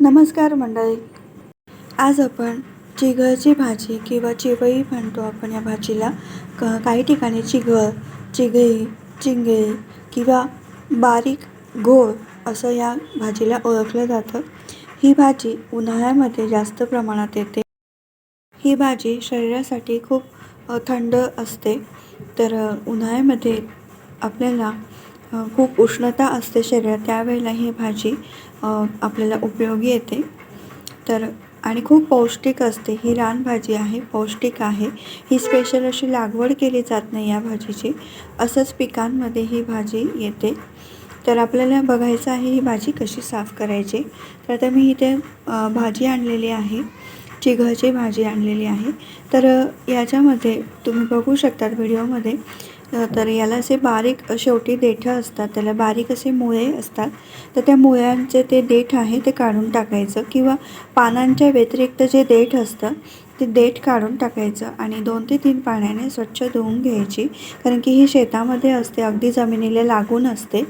नमस्कार मंडळी. आज आपण चिघळची भाजी किंवा चिवई म्हणतो आपण या भाजीला. क काही ठिकाणी चिघळ चिघळी चिंगे किंवा बारीक गोळ असं या भाजीला ओळखलं जातं. ही भाजी उन्हाळ्यामध्ये जास्त प्रमाणात येते. ही भाजी शरीरासाठी खूप थंड असते. तर उन्हाळ्यामध्ये आपल्याला खूप उष्णता असते शरीरात. त्यावेळेला ही भाजी आपल्याला उपयोगी येते. तर आणि खूप पौष्टिक असते. ही रानभाजी आहे पौष्टिक आहे. ही स्पेशल अशी लागवड केली जात नाही या भाजीची. असंच पिकांमध्ये ही भाजी येते. तर आपल्याला बघायचं आहे ही भाजी कशी साफ करायची? तर आता मी इथे भाजी आणलेली आहे. चिघळची भाजी आणलेली आहे. तर याच्यामध्ये तुम्ही बघू शकतात व्हिडिओमध्ये तर याला असे बारीक शेवटी देठं असतात. त्याला बारीक असे मुळे असतात. तर त्या मुळ्यांचे ते देठ आहे ते काढून टाकायचं किंवा पानांच्या व्यतिरिक्त जे देठ असतं ते देठ काढून टाकायचं आणि दोन ते तीन पाण्याने स्वच्छ धुवून घ्यायची. कारण की ही शेतामध्ये असते अगदी जमिनीला लागून असते.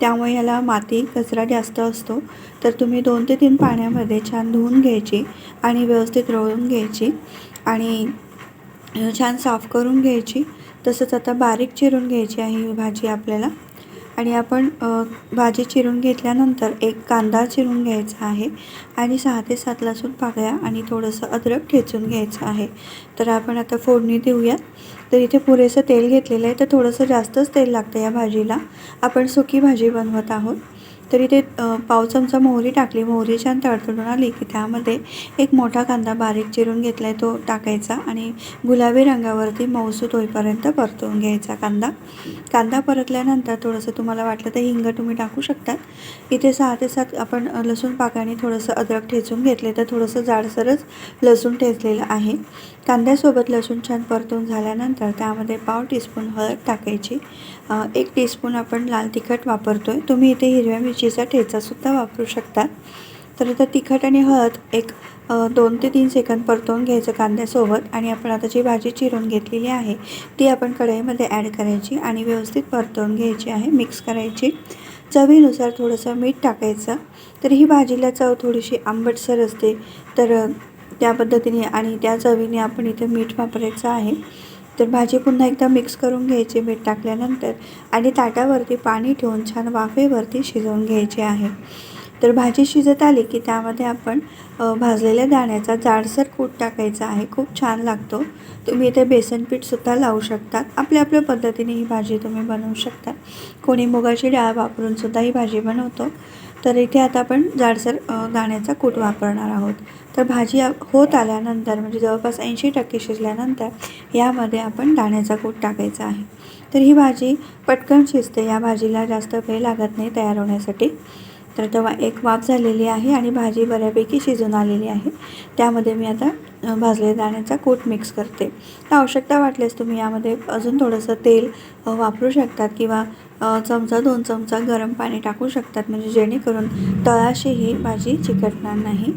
त्यामुळे याला माती कचरा जास्त असतो. तर तुम्ही दोन ते तीन पाण्यामध्ये छान धुवून घ्यायची आणि व्यवस्थित रोळून घ्यायची आणि छान साफ करून घ्यायची. तसंच आता बारीक चिरून घ्यायची आहे ही भाजी आपल्याला. आणि आपण भाजी चिरून घेतल्यानंतर एक कांदा चिरून घ्यायचा आहे आणि सहा ते सात लसूण पाकळ्या आणि थोडंसं अद्रक ठेचून घ्यायचं आहे. तर आपण आता फोडणी देऊयात. तर इथे पुरेसं तेल घेतलेलं आहे तर थोडंसं जास्तच तेल लागतं या भाजीला. आपण सुकी भाजी बनवत आहोत. तर इथे पाव चमचा मोहरी टाकली. मोहरी छान तडतडून आली की त्यामध्ये एक मोठा कांदा बारीक चिरून घेतला आहे तो टाकायचा आणि गुलाबी रंगावरती मऊसूत होईपर्यंत परतवून घ्यायचा कांदा. कांदा परतल्यानंतर थोडंसं तुम्हाला वाटलं तर हिंग तुम्ही टाकू शकतात. इथे सहा ते सात आपण लसूण पाकाने थोडंसं अद्रक ठेचून घेतले तर थोडंसं जाडसरच लसूण ठेचलेलं आहे. कांद्यासोबत लसूण छान परतून झाल्यानंतर त्यामध्ये पाव टीस्पून हळद टाकायची. एक टीस्पून आपण लाल तिखट वापरतो आहे तुम्ही इथे हिरव्या मिरचीचा ठेचासुद्धा वापरू शकता तर आता तिखट आणि हळद एक दोन ते तीन सेकंद परतवून घ्यायचं कांद्यासोबत आणि आपण आता जी भाजी चिरून घेतलेली आहे ती आपण कढईमध्ये ॲड करायची आणि व्यवस्थित परतवून घ्यायची आहे मिक्स करायची. चवीनुसार थोडंसं मीठ टाकायचं. तर ही भाजीला चव थोडीशी आंबटसर असते. तर त्या पद्धतीने आणि त्या चवीने आपण इथे मीठ वापरायचं आहे. तर भाजी पुन्हा एकदा मिक्स करून घ्यायची मीठ टाकल्यानंतर आणि ताटावरती पाणी ठेवून छान वाफेवरती शिजवून घ्यायची आहे. तर भाजी शिजत आली की त्यामध्ये आपण भाजलेल्या दाण्याचा जाडसर कूट टाकायचा आहे. खूप छान लागतो. तुम्ही इथे बेसन पीठसुद्धा लावू शकतात. आपल्या आपल्या पद्धतीने ही भाजी तुम्ही बनवू शकता. कोणी मुगाची डाळ वापरून सुद्धा ही भाजी बनवतो. तर इथे आता आपण जाडसर दाण्याचा कूट वापरणार आहोत. तर भाजी होत आल्यानंतर म्हणजे जवळपास ऐंशी टक्के शिजल्यानंतर यामध्ये आपण दाण्याचा कूट टाकायचा आहे. तर ही भाजी पटकन शिजते. या भाजीला जास्त वेळ लागत नाही तयार होण्यासाठी. तर तेव्हा एक वाफ झालेली आहे आणि भाजी बऱ्यापैकी शिजून आलेली आहे. त्यामध्ये मी आता भाजले दाण्याचा कूट मिक्स करते. तर आवश्यकता वाटल्यास तुम्ही यामध्ये अजून थोडंसं तेल वापरू शकतात किंवा चमचा दोन चमचा गरम पाणी टाकू शकतात. म्हणजे जेणेकरून तळाशी ही भाजी चिकटणार नाही.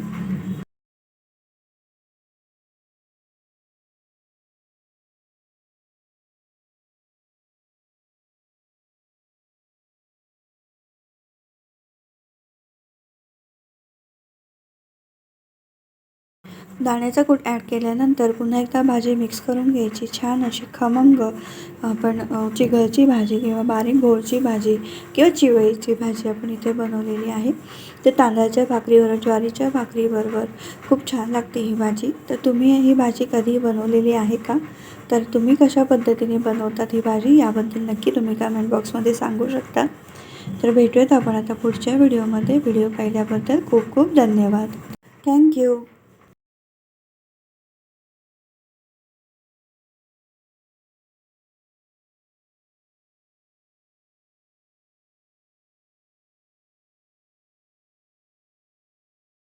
दाण्याचा कूट ॲड केल्यानंतर पुन्हा एकदा भाजी मिक्स करून घ्यायची. छान अशी खमंग आपण चिघळची भाजी किंवा बारीक गोळची भाजी किंवा चिवळीची भाजी आपण इथे बनवलेली आहे. तर तांदळाच्या भाकरीवर ज्वारीच्या भाकरीबरोबर खूप छान लागते ही भाजी. तर तुम्ही ही भाजी कधी बनवलेली आहे का? तर तुम्ही कशा पद्धतीने बनवतात ही भाजी याबद्दल नक्की तुम्ही कमेंट बॉक्समध्ये सांगू शकता. तर भेटूयात आपण आता पुढच्या व्हिडिओमध्ये व्हिडिओ पाहिल्याबद्दल खूप खूप धन्यवाद. थँक्यू